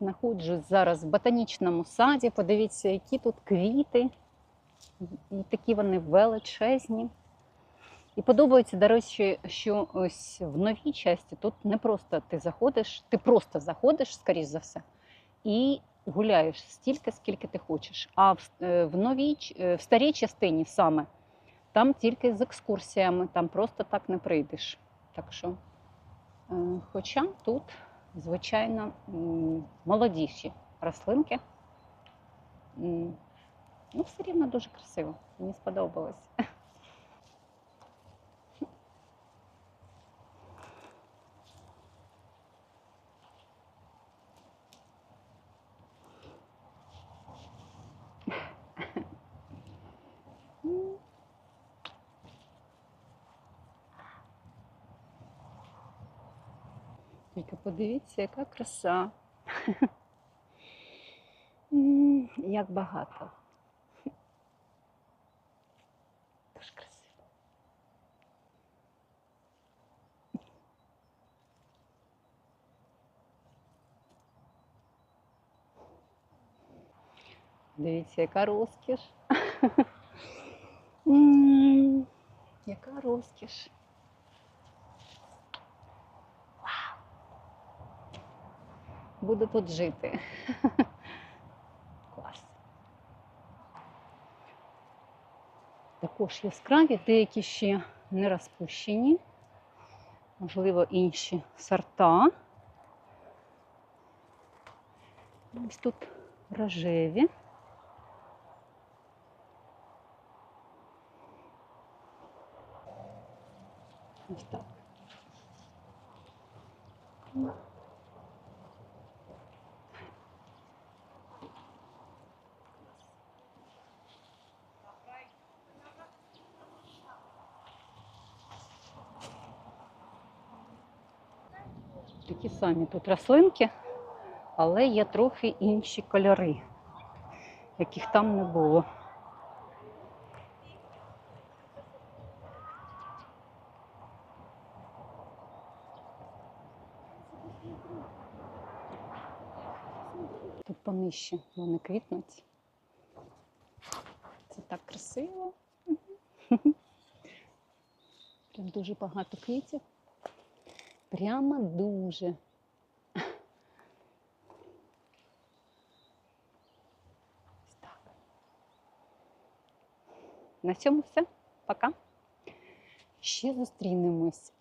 Знаходжусь зараз в ботанічному саді. Подивіться, які тут квіти. І такі вони величезні. І подобається, до речі, що ось в новій часті тут не просто ти заходиш, ти просто заходиш, скоріш за все, і гуляєш стільки, скільки ти хочеш. А в, е, в новій е, в старій частині саме там тільки з екскурсіями, там просто так не прийдеш. Так що, е, хоча тут, звичайно, молодіші рослинки. Ну, все рівно дуже красиво. Мені сподобалось. Тільки подивіться, яка краса. Як багато. Дуже красиво. Дивіться, яка розкіш. Яка розкіш. Буду тут жити. Клас. Також яскраві, деякі ще не розпущені, можливо, інші сорта. Ось тут рожеві. Ось так. Такі самі тут рослинки, але є трохи інші кольори, яких там не було. Тут понижче вони квітнуть. Це так красиво. Прям дуже багато квітів. Прямо дуже. Так. На цьому все. Пока. Ще зустрінемось.